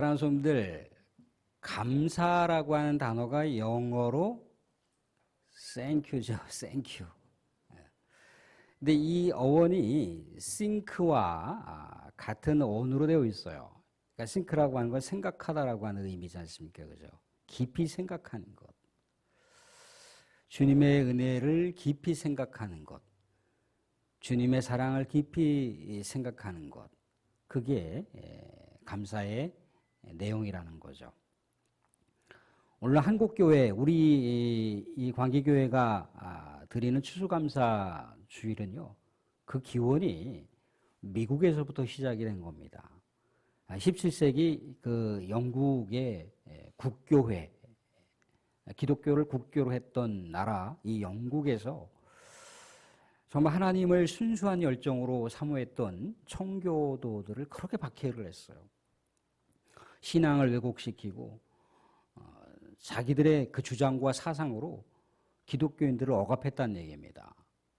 사랑하는 성도들, 감사라고 하는 단어가 영어로 thank유죠, thank you. 근데 이 어원이 think와 아, 같은 어원으로 되어 있어요. 그러니까 think라고 하는 건 생각하다라고 하는 의미지 않습니까? 그죠? 깊이 생각하는 것. 주님의 은혜를 깊이 생각하는 것. 주님의 사랑을 깊이 생각하는 것. 그게 예, 감사의 내용이라는 거죠. 오늘 한국교회, 우리 이 관계교회가 아, 드리는 추수감사 주일은요, 그 기원이 미국에서부터 시작이 된 겁니다. 17세기 그 영국의 국교회, 기독교를 국교로 했던 나라, 이 영국에서 정말 하나님을 순수한 열정으로 사모했던 청교도들을 그렇게 박해를 했어요. 신앙을 왜곡시키고 어, 자기들의 그 주장과 사상으로 기독교인들을 억압했다는 얘기입니다.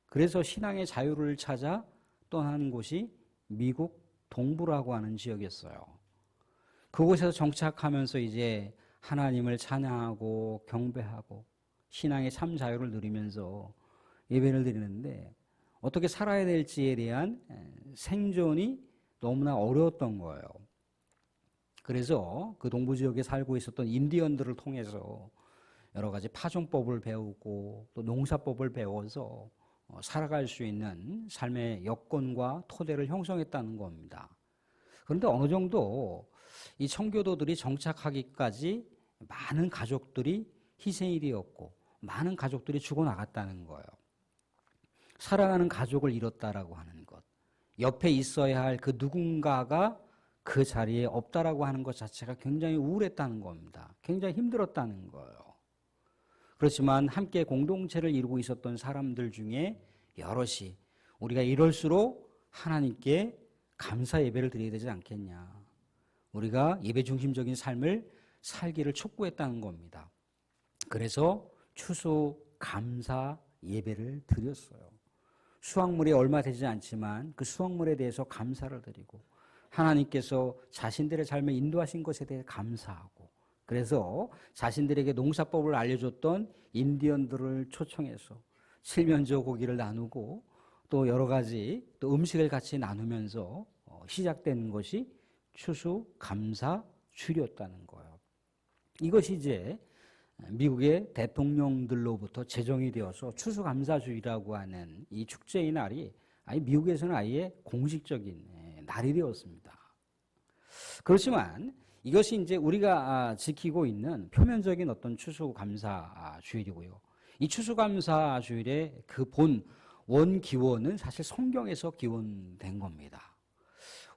그래서 신앙의 자유를 찾아 떠난 곳이 미국 동부라고 하는 지역이었어요. 그곳에서 정착하면서 이제 하나님을 찬양하고 경배하고 신앙의 참 자유를 누리면서 예배를 드리는데 어떻게 살아야 될지에 대한 생존이 너무나 어려웠던 거예요. 그래서 그 동부 지역에 살고 있었던 인디언들을 통해서 여러 가지 파종법을 배우고 또 농사법을 배워서 어, 살아갈 수 있는 삶의 여건과 토대를 형성했다는 겁니다. 그런데 어느 정도 이 청교도들이 정착하기까지 많은 가족들이 희생이 되었고 많은 가족들이 죽어나갔다는 거예요. 살아가는 가족을 잃었다라고 하는 것. 옆에 있어야 할 그 누군가가 그 자리에 없다라고 하는 것 자체가 굉장히 우울했다는 겁니다. 굉장히 힘들었다는 거예요. 그렇지만 함께 공동체를 이루고 있었던 사람들 중에 여럿이 우리가 이럴수록 하나님께 감사 예배를 드려야 되지 않겠냐. 우리가 예배 중심적인 삶을 살기를 촉구했다는 겁니다. 그래서 추수 감사 예배를 드렸어요. 수확물이 얼마 되지 않지만 그 수확물에 대해서 감사를 드리고 하나님께서 자신들의 삶에 인도하신 것에 대해 감사하고 그래서 자신들에게 농사법을 알려줬던 인디언들을 초청해서 칠면조 고기를 나누고 또 여러 가지 또 음식을 같이 나누면서 어, 시작된 것이 추수 감사 주였다는 거예요. 이것이 이제 미국의 대통령들로부터 제정이 되어서 추수감사주의라고 하는 이 축제의 날이 아예 미국에서는 아예 공식적인 예, 날이 되었습니다. 그렇지만 이것이 이제 우리가 아, 지키고 있는 표면적인 어떤 추수감사 주일이고요. 이 추수감사 주일의 그 본 원기원은 사실 성경에서 기원된 겁니다.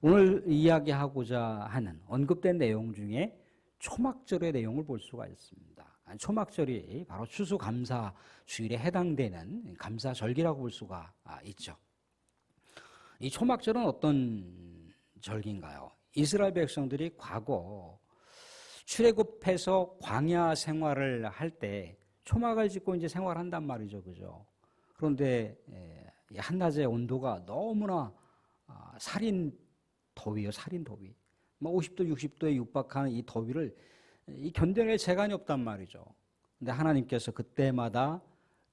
오늘 이야기하고자 하는 언급된 내용 중에 초막절의 내용을 볼 수가 있습니다. 초막절이 바로 추수감사 주일에 해당되는 감사절기라고 볼 수가 아, 있죠. 이 초막절은 어떤 절기인가요? 이스라엘 백성들이 과거 출애굽해서 광야 생활을 할 때 초막을 짓고 이제 생활한단 말이죠, 그죠? 그런데 한낮의 온도가 너무나 아, 살인 더위요, 살인 더위. 뭐 50도, 60도에 육박하는 이 더위를 이 견뎌낼 재간이 없단 말이죠. 근데 하나님께서 그때마다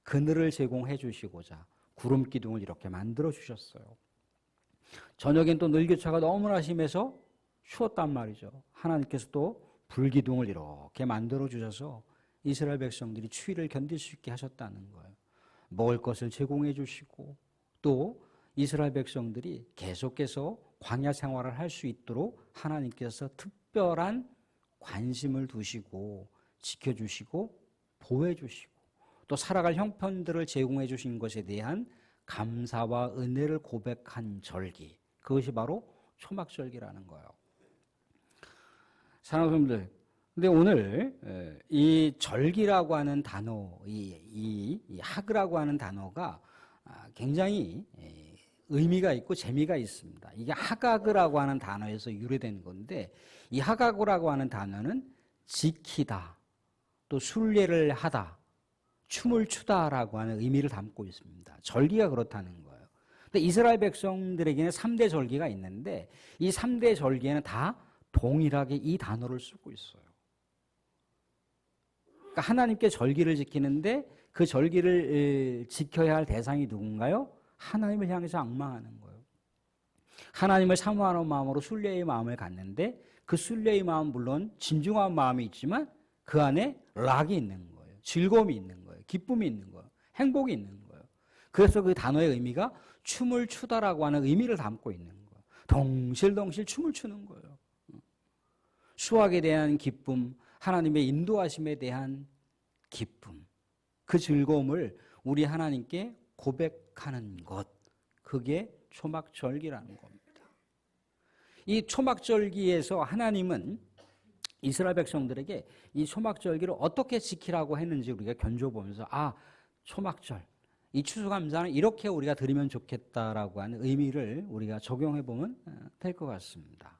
그늘을 제공해 주시고자 구름 기둥을 이렇게 만들어 주셨어요. 저녁엔 또 늘교차가 너무나 심해서 추웠단 말이죠. 하나님께서 또 불기둥을 이렇게 만들어 주셔서 이스라엘 백성들이 추위를 견딜 수 있게 하셨다는 거예요. 먹을 것을 제공해 주시고 또 이스라엘 백성들이 계속해서 광야 생활을 할 수 있도록 하나님께서 특별한 관심을 두시고 지켜주시고 보호해 주시고 또 살아갈 형편들을 제공해 주신 것에 대한 감사와 은혜를 고백한 절기 그것이 바로 초막절기라는 거예요. 사랑하는 근데 오늘 이 절기라고 하는 단어, 이, 이, 이 하그라고 하는 단어가 아, 굉장히 의미가 있고 재미가 있습니다. 이게 하가그라고 하는 단어에서 유래된 건데 이 하가그라고 하는 단어는 지키다, 또 순례를 하다, 춤을 추다라고 하는 의미를 담고 있습니다. 절기가 그렇다는 거예요. 근데 이스라엘 백성들에게는 3대 절기가 있는데 이 3대 절기에는 다 동일하게 이 단어를 쓰고 있어요. 그러니까 하나님께 절기를 지키는데 그 절기를 지켜야 할 대상이 누군가요? 하나님을 향해서 악망하는 거예요. 하나님을 사모하는 마음으로 순례의 마음을 갖는데 그 순례의 마음 물론 진중한 마음이 있지만 그 안에 락이 있는 거예요. 즐거움이 있는 거예요. 기쁨이 있는 거예요. 행복이 있는 거예요. 그래서 그 단어의 의미가 춤을 추다라고 하는 의미를 담고 있는 거예요. 덩실덩실 춤을 추는 거예요. 수학에 대한 기쁨, 하나님의 인도하심에 대한 기쁨, 그 즐거움을 우리 하나님께 고백하는 것, 그게 초막절기라는 겁니다. 이 초막절기에서 하나님은 이스라엘 백성들에게 이 초막절기를 어떻게 지키라고 했는지 우리가 견줘보면서 아, 초막절, 이 추수감사는 이렇게 우리가 드리면 좋겠다라고 하는 의미를 우리가 적용해 보면 어, 될것 같습니다.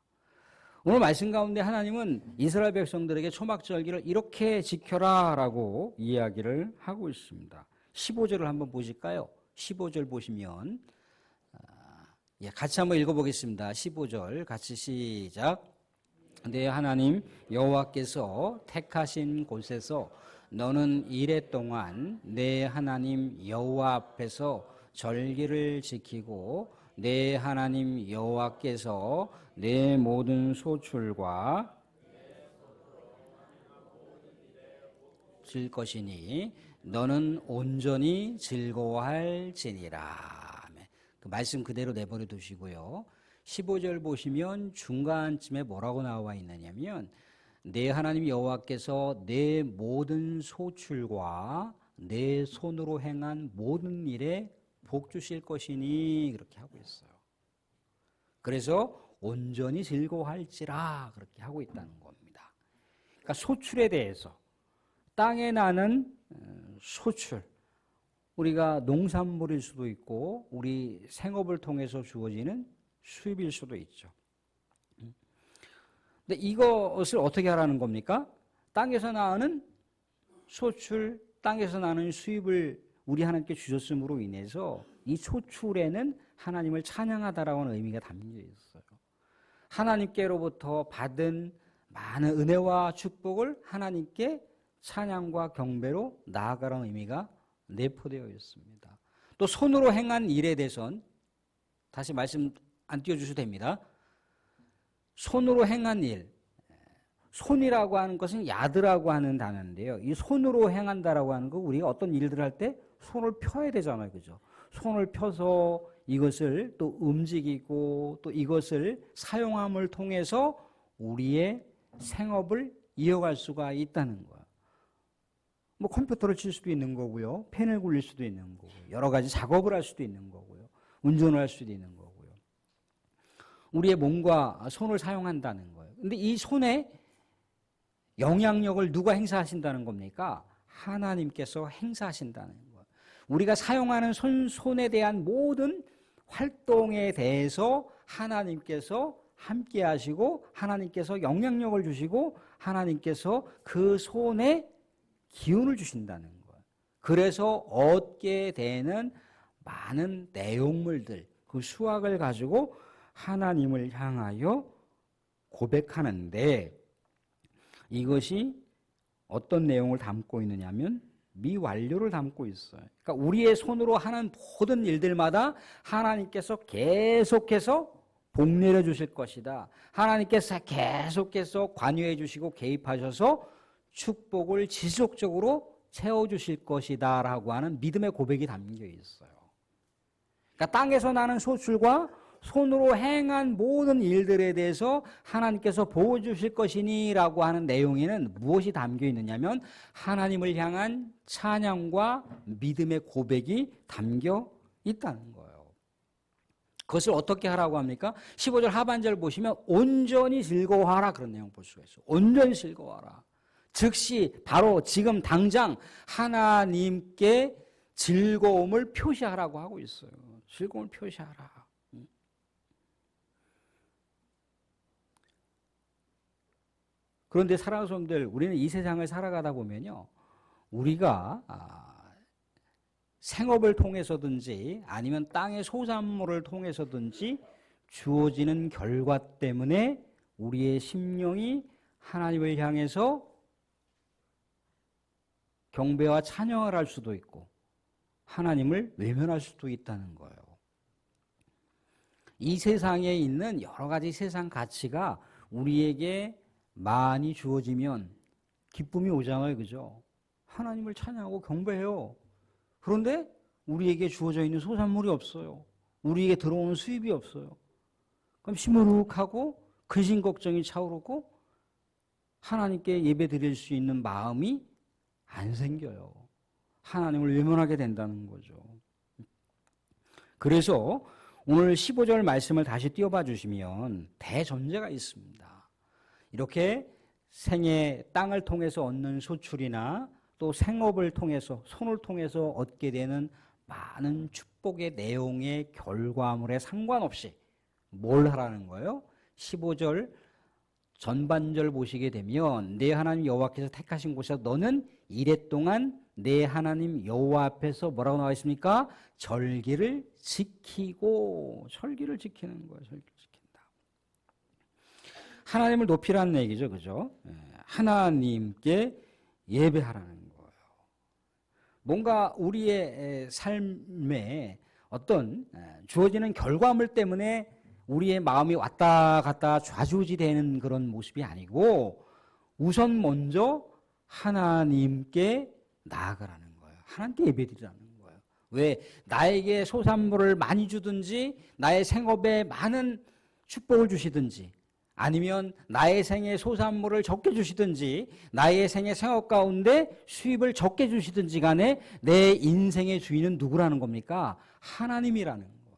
오늘 말씀 가운데 하나님은 이스라엘 백성들에게 초막절기를 이렇게 지켜라라고 이야기를 하고 있습니다. 15절을 한번 보실까요? 15절 보시면 예, 같이 한번 읽어보겠습니다. 15절 같이 시작. 내 하나님 여호와께서 택하신 곳에서 너는 이래 동안 내 하나님 여호와 앞에서 절기를 지키고 내 하나님 여호와께서 내 모든 소출과 질 것이니 너는 온전히 즐거워할지니라. 그 말씀 그대로 내버려 두시고요. 15절 보시면 중간쯤에 뭐라고 나와 있느냐면 내 하나님 여호와께서 내 모든 소출과 내 손으로 행한 모든 일에 복 주실 것이니 그렇게 하고 있어요. 그래서 온전히 즐거워할지라 그렇게 하고 있다는 겁니다. 그러니까 소출에 대해서 땅에 나는 어, 소출 우리가 농산물일 수도 있고 우리 생업을 통해서 주어지는 수입일 수도 있죠. 근데 이것을 어떻게 하라는 겁니까? 땅에서 나는 소출, 땅에서 나는 수입을 우리 하나님께 주셨음으로 인해서 이 소출에는 하나님을 찬양하다라고 하는 의미가 담겨 있어요. 하나님께로부터 받은 많은 은혜와 축복을 하나님께 찬양과 경배로 나아가라는 의미가 내포되어 있습니다. 또 손으로 행한 일에 대해선 다시 말씀 안 띄워주셔도 됩니다. 손으로 행한 일, 손이라고 하는 것은 야드라고 하는 단어인데요. 이 손으로 행한다라고 하는 거 우리가 어떤 일들을 할때 손을 펴야 되잖아요, 그죠? 손을 펴서 이것을 또 움직이고 또 이것을 사용함을 통해서 우리의 생업을 이어갈 수가 있다는 거예요. 뭐 컴퓨터를 칠 수도 있는 거고요. 펜을 굴릴 수도 있는 거고요. 여러 가지 작업을 할 수도 있는 거고요. 운전을 할 수도 있는 거고요. 우리의 몸과 손을 사용한다는 거예요. 근데 이 손에 영향력을 누가 행사하신다는 겁니까? 하나님께서 행사하신다는 거예요. 우리가 사용하는 손, 손에 대한 모든 활동에 대해서 하나님께서 함께 하시고 하나님께서 영향력을 주시고 하나님께서 그 손에 기운을 주신다는 거예요. 그래서 얻게 되는 많은 내용물들, 그 수학을 가지고 하나님을 향하여 고백하는데 이것이 어떤 내용을 담고 있느냐면 미완료를 담고 있어요. 그러니까 우리의 손으로 하는 모든 일들마다 하나님께서 계속해서 복 내려 주실 것이다. 하나님께서 계속해서 관여해 주시고 개입하셔서 축복을 지속적으로 채워 주실 것이다라고 하는 믿음의 고백이 담겨 있어요. 그러니까 땅에서 나는 소출과 손으로 행한 모든 일들에 대해서 하나님께서 보여주실 것이니라고 하는 내용에는 무엇이 담겨 있느냐면 하나님을 향한 찬양과 믿음의 고백이 담겨 있다는 거예요. 그것을 어떻게 하라고 합니까? 15절 하반절 보시면 온전히 즐거워하라 그런 내용 볼 수가 있어요. 온전히 즐거워하라. 즉시 바로 지금 당장 하나님께 즐거움을 표시하라고 하고 있어요. 즐거움을 표시하라. 그런데 사랑하는 성들, 우리는 이 세상을 살아가다 보면요, 우리가 아, 생업을 통해서든지 아니면 땅의 소산물을 통해서든지 주어지는 결과 때문에 우리의 심령이 하나님을 향해서 경배와 찬양을 할 수도 있고 하나님을 외면할 수도 있다는 거예요. 이 세상에 있는 여러 가지 세상 가치가 우리에게 많이 주어지면 기쁨이 오잖아요. 그죠? 하나님을 찬양하고 경배해요. 그런데 우리에게 주어져 있는 소산물이 없어요. 우리에게 들어오는 수입이 없어요. 그럼 시무룩하고 근심 걱정이 차오르고 하나님께 예배 드릴 수 있는 마음이 안 생겨요. 하나님을 외면하게 된다는 거죠. 그래서 오늘 15절 말씀을 다시 띄워봐 주시면 대전제가 있습니다. 이렇게 생의 땅을 통해서 얻는 소출이나 또 생업을 통해서 손을 통해서 얻게 되는 많은 축복의 내용의 결과물에 상관없이 뭘 하라는 거예요? 15절 전반절 보시게 되면 내 하나님 여호와께서 택하신 곳에서 너는 이래 동안 내 하나님 여호와 앞에서 뭐라고 나와 있습니까? 절기를 지키고 절기를 지키는 거예요. 지킨다. 하나님을 높이라는 얘기죠. 그죠? 예, 하나님께 예배하라는 거예요. 뭔가 우리의 삶에 어떤 주어지는 결과물 때문에 우리의 마음이 왔다 갔다 좌지우지되는 그런 모습이 아니고 우선 먼저 하나님께 나아가라는 거예요. 하나님께 예배드리라는 거예요. 왜 나에게 소산물을 많이 주든지 나의 생업에 많은 축복을 주시든지 아니면 나의 생에 소산물을 적게 주시든지 나의 생의 생업 가운데 수입을 적게 주시든지 간에 내 인생의 주인은 누구라는 겁니까? 하나님이라는 거예요.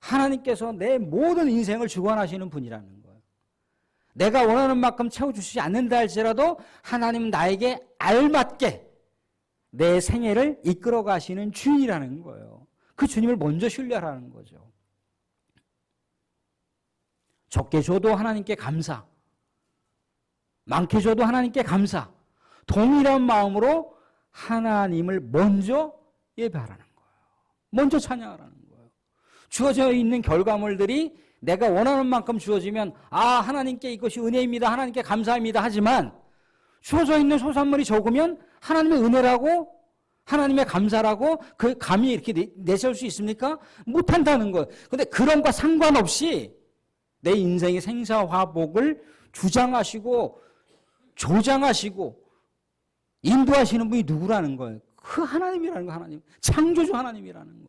하나님께서 내 모든 인생을 주관하시는 분이라는 거예요. 내가 원하는 만큼 채워주시지 않는다 할지라도 하나님 나에게 알맞게 내 생애를 이끌어 가시는 주인이라는 거예요. 그 주님을 먼저 신뢰하라는 거죠. 적게 줘도 하나님께 감사. 많게 줘도 하나님께 감사. 동일한 마음으로 하나님을 먼저 예배하라는 거예요. 먼저 찬양하라는 거예요. 주어져 있는 결과물들이 내가 원하는 만큼 주어지면 아 하나님께 이것이 은혜입니다. 하나님께 감사합니다. 하지만 주어져 있는 소산물이 적으면 하나님의 은혜라고 하나님의 감사라고 그 감이 이렇게 내세울 수 있습니까? 못한다는 거예요. 근데 그런 거 상관없이 내 인생의 생사화복을 주장하시고 조장하시고 인도하시는 분이 누구라는 거예요? 그 하나님이라는 거 하나님. 창조주 하나님이라는 거.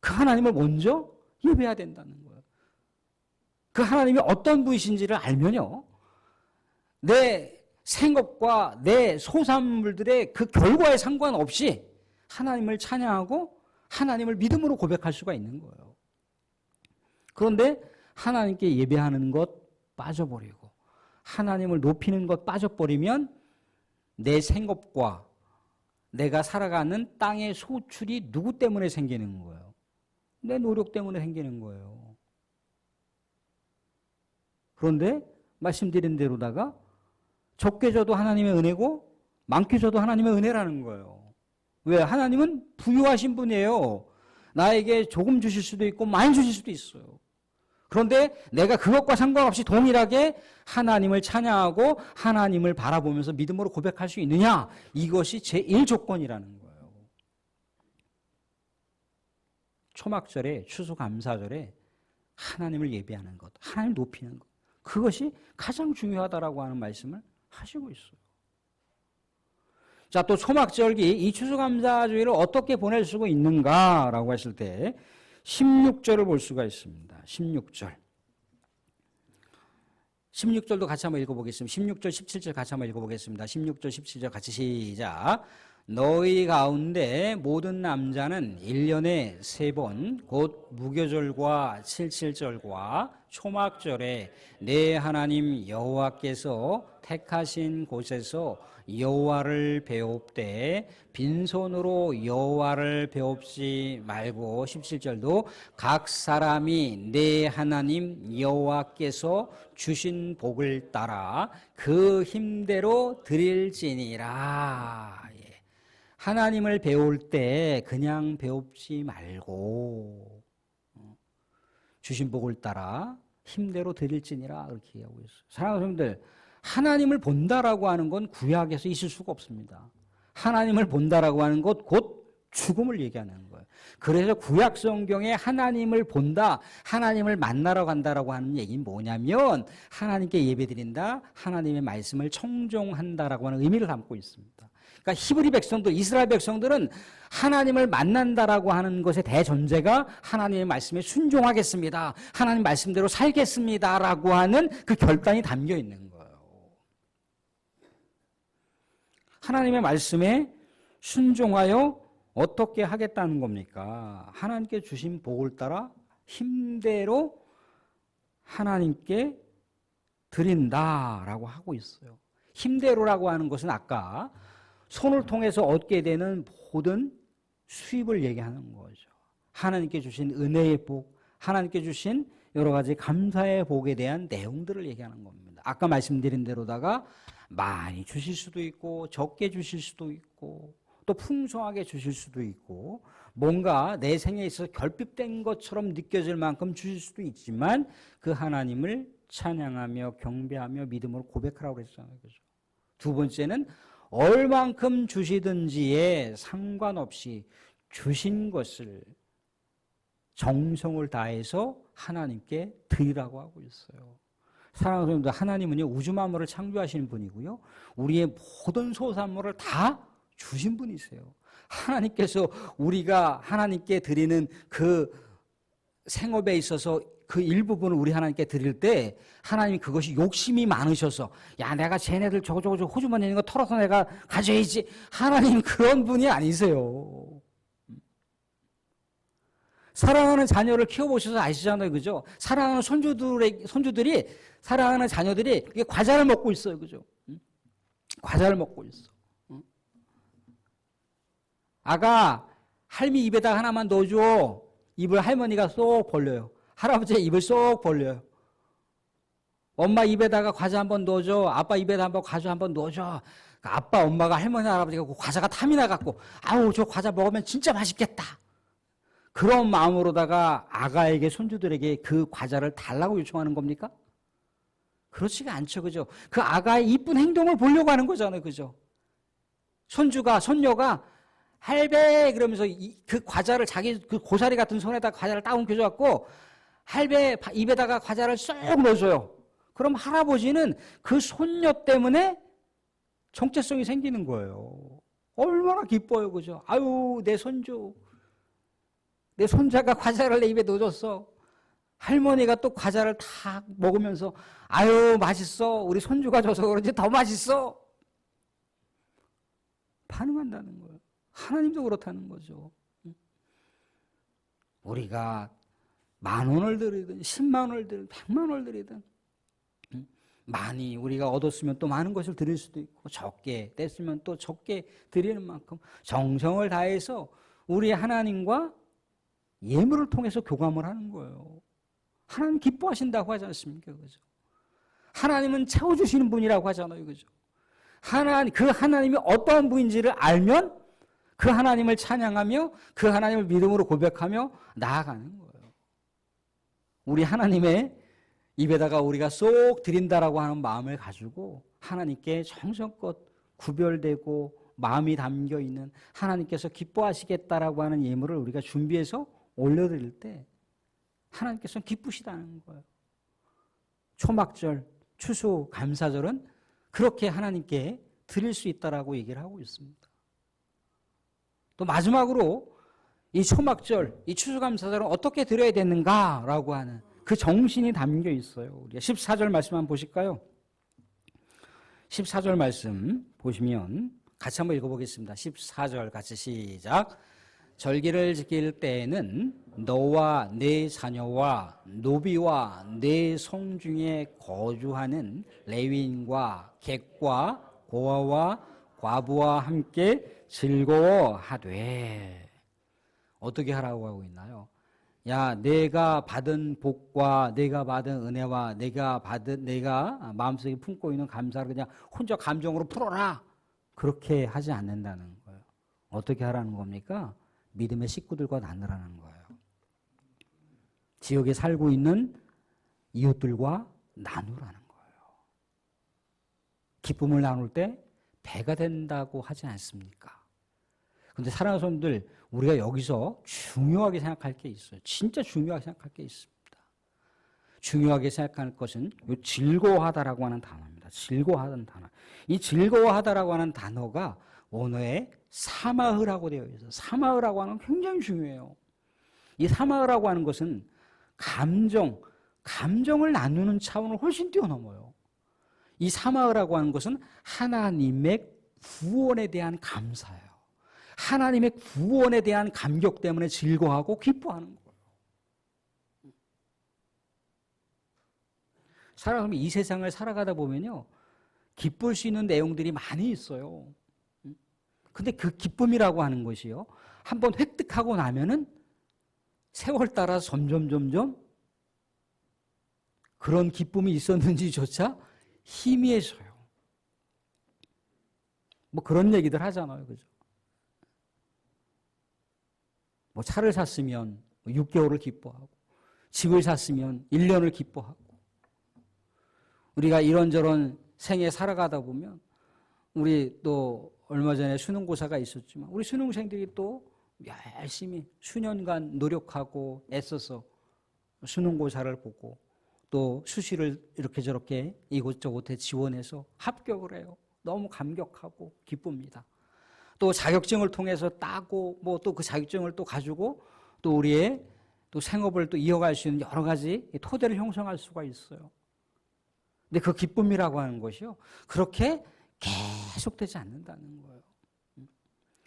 그 하나님을 먼저 예배해야 된다는 거예요. 그 하나님이 어떤 분이신지를 알면요. 내 생업과 내 소산물들의 그 결과에 상관없이 하나님을 찬양하고 하나님을 믿음으로 고백할 수가 있는 거예요. 그런데 하나님께 예배하는 것 빠져버리고 하나님을 높이는 것 빠져버리면 내 생업과 내가 살아가는 땅의 소출이 누구 때문에 생기는 거예요? 내 노력 때문에 생기는 거예요. 그런데 말씀드린 대로다가 적게 줘도 하나님의 은혜고 많게 줘도 하나님의 은혜라는 거예요. 왜? 하나님은 부유하신 분이에요. 나에게 조금 주실 수도 있고 많이 주실 수도 있어요. 그런데 내가 그것과 상관없이 동일하게 하나님을 찬양하고 하나님을 바라보면서 믿음으로 고백할 수 있느냐? 이것이 제1조건이라는 거예요. 초막절에, 추수감사절에 하나님을 예배하는 것, 하나님 높이는 것. 그것이 가장 중요하다라고 하는 말씀을 하시고 있어요. 자, 또 초막절기, 이 추수감사주의를 어떻게 보낼 수 있는가라고 했을 때 16절을 볼 수가 있습니다. 16절. 16절도 같이 한번 읽어보겠습니다. 16절, 17절 같이 한번 읽어보겠습니다. 16절, 17절 같이 시작. 너희 가운데 모든 남자는 1년에 세 번, 곧 무교절과 칠칠절과 초막절에 내 하나님 여호와께서 택하신 곳에서 여호와를 배웁되 빈손으로 여호와를 배웁지 말고 17절도 각 사람이 내 하나님 여호와께서 주신 복을 따라 그 힘대로 드릴지니라. 예. 하나님을 배울 때 그냥 배웁지 말고 어, 주신 복을 따라 힘대로 드릴지니라 그렇게 얘기하고 있어요. 사랑하는 성들 하나님을 본다라고 하는 건 구약에서 있을 수가 없습니다. 하나님을 본다라고 하는 것 곧 죽음을 얘기하는 거예요. 그래서 구약 성경에 하나님을 본다, 하나님을 만나러 간다라고 하는 얘기는 뭐냐면 하나님께 예배드린다, 하나님의 말씀을 청종한다라고 하는 의미를 담고 있습니다. 그러니까 히브리 백성들, 이스라엘 백성들은 하나님을 만난다라고 하는 것의 대전제가 하나님의 말씀에 순종하겠습니다. 하나님 말씀대로 살겠습니다라고 하는 그 결단이 담겨 있는 거예요. 하나님의 말씀에 순종하여 어떻게 하겠다는 겁니까? 하나님께 주신 복을 따라 힘대로 하나님께 드린다라고 하고 있어요. 힘대로라고 하는 것은 아까 손을 통해서 얻게 되는 모든 수입을 얘기하는 거죠. 하나님께 주신 은혜의 복, 하나님께 주신 여러 가지 감사의 복에 대한 내용들을 얘기하는 겁니다. 아까 말씀드린 대로다가 많이 주실 수도 있고 적게 주실 수도 있고 또 풍성하게 주실 수도 있고 뭔가 내 생에 있어 결핍된 것처럼 느껴질 만큼 주실 수도 있지만 그 하나님을 찬양하며 경배하며 믿음으로 고백하라고 그랬잖아요. 그죠? 두 번째는 얼만큼 주시든지에 상관없이 주신 것을 정성을 다해서 하나님께 드리라고 하고 있어요. 사랑하는 여러분들, 하나님은요, 우주 만물을 창조하시는 분이고요, 우리의 모든 소산물을 다 주신 분이세요. 하나님께서 우리가 하나님께 드리는 그 생업에 있어서 그 일부분을 우리 하나님께 드릴 때 하나님이 그것이 욕심이 많으셔서 야 내가 쟤네들 저거 저거 저거 호주머니 있는 거 털어서 내가 가져야지 하나님 그런 분이 아니세요. 사랑하는 자녀를 키워보셔서 아시잖아요, 그죠? 사랑하는 손주들의 손주들이 사랑하는 자녀들이 과자를 먹고 있어요, 그죠? 과자를 먹고 있어. 아가 할미 입에다 하나만 넣어줘. 입을 할머니가 쏙 벌려요. 할아버지의 입을 쏙 벌려요. 엄마 입에다가 과자 한번 넣어줘. 아빠 입에다 한번 과자 한번 넣어줘. 아빠, 엄마가 할머니, 할아버지가 그 과자가 탐이 나갖고, 아우, 저 과자 먹으면 진짜 맛있겠다. 그런 마음으로다가 아가에게, 손주들에게 그 과자를 달라고 요청하는 겁니까? 그렇지가 않죠. 그죠? 그 아가의 이쁜 행동을 보려고 하는 거잖아요. 그죠? 손주가, 손녀가 할배 그러면서 이, 그 과자를 자기 그 고사리 같은 손에다 과자를 딱 옮겨줘갖고 할배 입에다가 과자를 쏙 넣어줘요. 그럼 할아버지는 그 손녀 때문에 정체성이 생기는 거예요. 얼마나 기뻐요, 그죠? 아유, 내 손주. 내 손자가 과자를 내 입에 넣어줬어. 할머니가 또 과자를 다 먹으면서, 아유, 맛있어. 우리 손주가 줘서 그런지 더 맛있어. 반응한다는 거예요. 하나님도 그렇다는 거죠. 우리가 만 원을 드리든, 십만 원을 드리든, 백만 원을 드리든, 많이 우리가 얻었으면 또 많은 것을 드릴 수도 있고, 적게 뗐으면 또 적게 드리는 만큼 정성을 다해서 우리 하나님과 예물을 통해서 교감을 하는 거예요. 하나님 기뻐하신다고 하지 않습니까? 그죠? 하나님은 채워주시는 분이라고 하잖아요. 그죠? 하나님, 그 하나님이 어떠한 분인지를 알면 그 하나님을 찬양하며 그 하나님을 믿음으로 고백하며 나아가는 거예요. 우리 하나님의 입에다가 우리가 쏙 드린다라고 하는 마음을 가지고 하나님께 정성껏 구별되고 마음이 담겨 있는 하나님께서 기뻐하시겠다라고 하는 예물을 우리가 준비해서 올려드릴 때 하나님께서는 기쁘시다는 거예요. 초막절, 추수, 감사절은 그렇게 하나님께 드릴 수 있다라고 얘기를 하고 있습니다. 또 마지막으로 이 초막절, 이 추수감사절은 어떻게 드려야 되는가라고 하는 그 정신이 담겨 있어요. 우리가 14절 말씀 한번 보실까요? 14절 말씀 보시면 같이 한번 읽어보겠습니다. 14절 같이 시작. 절기를 지킬 때에는 너와 네 자녀와 노비와 네 성중에 거주하는 레위인과 객과 고아와 과부와 함께 즐거워하되 어떻게 하라고 하고 있나요? 야, 내가 받은 복과 내가 받은 은혜와 내가 받은 내가 마음속에 품고 있는 감사를 그냥 혼자 감정으로 풀어라. 그렇게 하지 않는다는 거예요. 어떻게 하라는 겁니까? 믿음의 식구들과 나누라는 거예요. 지역에 살고 있는 이웃들과 나누라는 거예요. 기쁨을 나눌 때 배가 된다고 하지 않습니까? 근데 사랑하는 성도들, 우리가 여기서 중요하게 생각할 게 있어요. 진짜 중요하게 생각할 게 있습니다. 중요하게 생각할 것은 요 즐거워하다라고 하는 단어입니다. 즐거워하는 단어. 이 즐거워하다라고 하는 단어가 원어에 사마흐라고 되어 있어요. 사마흐라고 하는 건 굉장히 중요해요. 이 사마흐라고 하는 것은 감정, 감정을 나누는 차원을 훨씬 뛰어넘어요. 이 사마흐라고 하는 것은 하나님의 구원에 대한 감사예요. 하나님의 구원에 대한 감격 때문에 즐거워하고 기뻐하는 거예요. 사람이 이 세상을 살아가다 보면요. 기쁠 수 있는 내용들이 많이 있어요. 근데 그 기쁨이라고 하는 것이요. 한번 획득하고 나면은 세월 따라 점점 점점 그런 기쁨이 있었는지조차 희미해져요. 뭐 그런 얘기들 하잖아요. 그죠? 뭐 차를 샀으면 6개월을 기뻐하고 집을 샀으면 1년을 기뻐하고 우리가 이런저런 생에 살아가다 보면 우리 또 얼마 전에 수능고사가 있었지만 우리 수능생들이 또 열심히 수년간 노력하고 애써서 수능고사를 보고 또 수시를 이렇게 저렇게 이곳저곳에 지원해서 합격을 해요. 너무 감격하고 기쁩니다. 또 자격증을 통해서 따고 뭐 또 그 자격증을 또 가지고 또 우리의 또 생업을 또 이어갈 수 있는 여러 가지 토대를 형성할 수가 있어요. 근데 그 기쁨이라고 하는 것이요. 그렇게 계속되지 않는다는 거예요.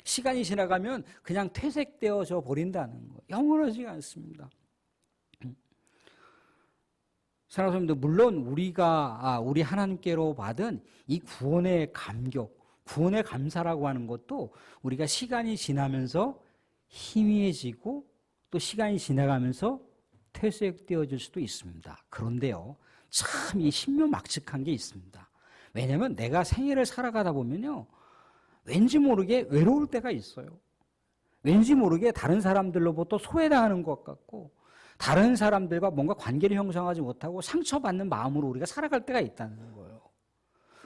시간이 지나가면 그냥 퇴색되어져 버린다는 거예요. 영원하지가 않습니다. 사랑하는 물론 우리가 아, 우리 하나님께로 받은 이 구원의 감격, 구원의 감사라고 하는 것도 우리가 시간이 지나면서 희미해지고 또 시간이 지나가면서 퇴색되어질 수도 있습니다. 그런데요, 참 이 신묘막측한 게 있습니다. 왜냐하면 내가 생애를 살아가다 보면요, 왠지 모르게 외로울 때가 있어요. 왠지 모르게 다른 사람들로부터 소외당하는 것 같고, 다른 사람들과 뭔가 관계를 형성하지 못하고 상처받는 마음으로 우리가 살아갈 때가 있다는 거예요.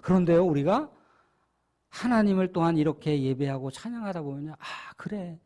그런데요, 우리가 하나님을 또한 이렇게 예배하고 찬양하다 보면, 아, 그래.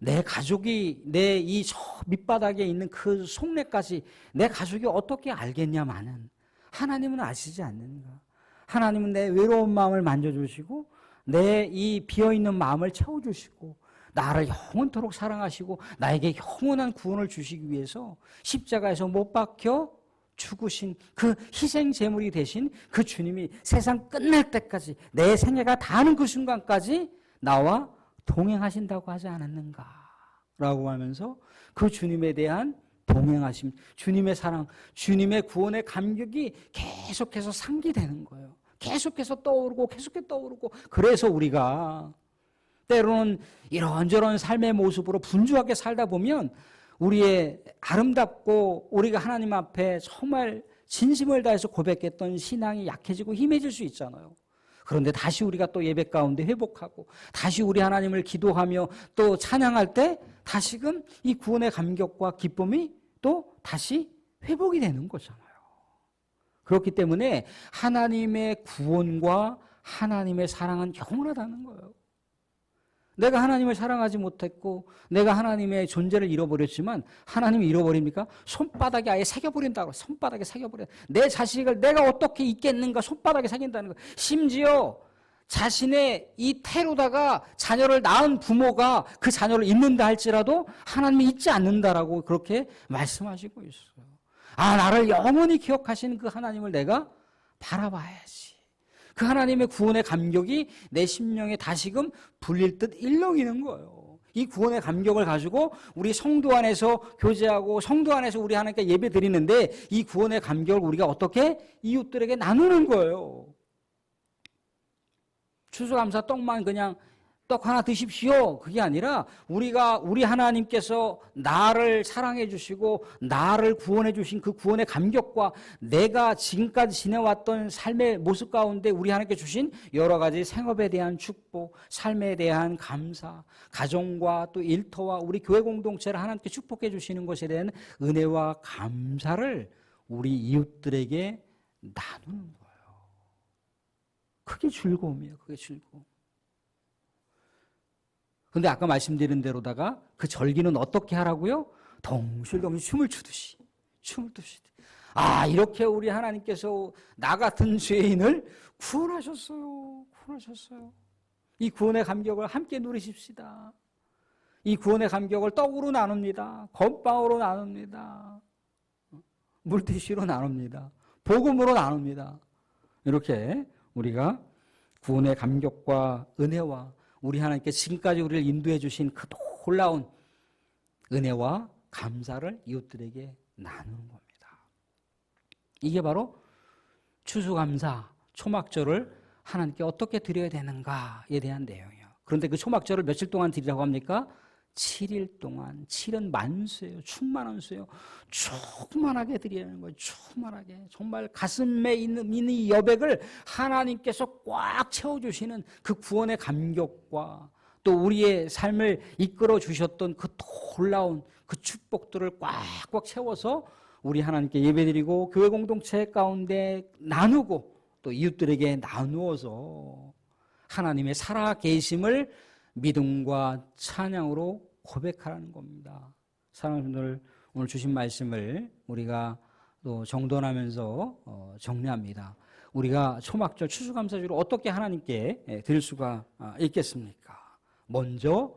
내 가족이 내이 밑바닥에 있는 그 속내까지 내 가족이 어떻게 알겠냐마는 하나님은 아시지 않는가. 하나님은 내 외로운 마음을 만져주시고 내 이 비어있는 마음을 채워주시고 나를 영원토록 사랑하시고 나에게 영원한 구원을 주시기 위해서 십자가에서 못 박혀 죽으신 그 희생 제물이 되신 그 주님이 세상 끝날 때까지 내 생애가 다하는 그 순간까지 나와 동행하신다고 하지 않았는가? 라고 하면서 그 주님에 대한 동행하심, 주님의 사랑, 주님의 구원의 감격이 계속해서 상기되는 거예요. 계속해서 떠오르고 계속해서 떠오르고 그래서 우리가 때로는 이런저런 삶의 모습으로 분주하게 살다 보면 우리의 아름답고 우리가 하나님 앞에 정말 진심을 다해서 고백했던 신앙이 약해지고 힘해질 수 있잖아요. 그런데 다시 우리가 또 예배 가운데 회복하고 다시 우리 하나님을 기도하며 또 찬양할 때 다시금 이 구원의 감격과 기쁨이 또 다시 회복이 되는 거잖아요. 그렇기 때문에 하나님의 구원과 하나님의 사랑은 영원하다는 거예요. 내가 하나님을 사랑하지 못했고 내가 하나님의 존재를 잃어버렸지만 하나님이 잃어버립니까? 손바닥에 아예 새겨버린다고 손바닥에 새겨버려 내 자식을 내가 어떻게 잊겠는가 손바닥에 새긴다는 거 심지어 자신의 이 태로다가 자녀를 낳은 부모가 그 자녀를 잊는다 할지라도 하나님이 잊지 않는다라고 그렇게 말씀하시고 있어요 아 나를 영원히 기억하시는 그 하나님을 내가 바라봐야지 그 하나님의 구원의 감격이 내 심령에 다시금 불릴 듯 일렁이는 거예요. 이 구원의 감격을 가지고 우리 성도 안에서 교제하고 성도 안에서 우리 하나님께 예배 드리는데 이 구원의 감격을 우리가 어떻게 이웃들에게 나누는 거예요. 추수감사 떡만 그냥 떡 하나 드십시오. 그게 아니라 우리가 우리 하나님께서 나를 사랑해 주시고 나를 구원해 주신 그 구원의 감격과 내가 지금까지 지내왔던 삶의 모습 가운데 우리 하나님께 주신 여러 가지 생업에 대한 축복, 삶에 대한 감사, 가정과 또 일터와 우리 교회 공동체를 하나님께 축복해 주시는 것에 대한 은혜와 감사를 우리 이웃들에게 나누는 거예요. 그게 즐거움이에요. 그게 즐거움. 근데 아까 말씀드린 대로다가 그 절기는 어떻게 하라고요? 덩실덩실 춤을 추듯이. 춤을 추듯이. 아, 이렇게 우리 하나님께서 나 같은 죄인을 구원하셨어요. 구원하셨어요. 이 구원의 감격을 함께 누리십시다. 이 구원의 감격을 떡으로 나눕니다. 건빵으로 나눕니다. 물티슈로 나눕니다. 복음으로 나눕니다. 이렇게 우리가 구원의 감격과 은혜와 우리 하나님께 지금까지 우리를 인도해 주신 그 놀라운 은혜와 감사를 이웃들에게 나누는 겁니다. 이게 바로 추수감사 초막절을 하나님께 어떻게 드려야 되는가에 대한 내용이에요. 그런데 그 초막절을 며칠 동안 드리라고 합니까? 7일 동안 7은 만수예요. 충만한 수예요. 충만하게 드리는 거예요. 충만하게. 정말 가슴에 있는, 있는 이 여백을 하나님께서 꽉 채워주시는 그 구원의 감격과 또 우리의 삶을 이끌어 주셨던 그 놀라운 그 축복들을 꽉꽉 채워서 우리 하나님께 예배드리고 교회 공동체 가운데 나누고 또 이웃들에게 나누어서 하나님의 살아 계심을 믿음과 찬양으로 고백하라는 겁니다. 사랑하는 오늘 주신 말씀을 우리가 또 정돈하면서 어, 정리합니다. 우리가 초막절 추수감사주를 어떻게 하나님께 예, 드릴 수가 아, 있겠습니까? 먼저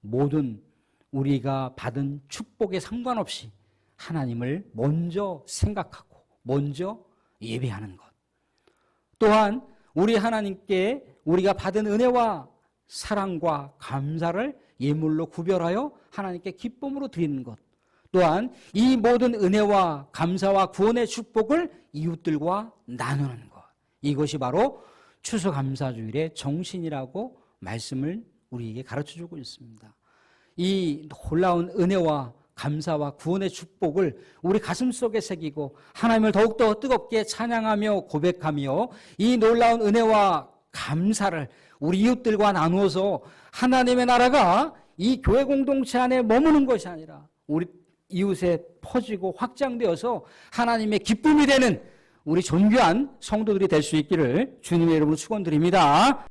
모든 우리가 받은 축복에 상관없이 하나님을 먼저 생각하고 먼저 예배하는 것. 또한 우리 하나님께 우리가 받은 은혜와 사랑과 감사를 예물로 구별하여 하나님께 기쁨으로 드리는 것. 또한 이 모든 은혜와 감사와 구원의 축복을 이웃들과 나누는 것. 이것이 바로 추수감사주일의 정신이라고 말씀을 우리에게 가르쳐 주고 있습니다. 이 놀라운 은혜와 감사와 구원의 축복을 우리 가슴 속에 새기고 하나님을 더욱더 뜨겁게 찬양하며 고백하며 이 놀라운 은혜와 감사를 우리 이웃들과 나누어서 하나님의 나라가 이 교회 공동체 안에 머무는 것이 아니라 우리 이웃에 퍼지고 확장되어서 하나님의 기쁨이 되는 우리 존귀한 성도들이 될 수 있기를 주님의 이름으로 축원드립니다.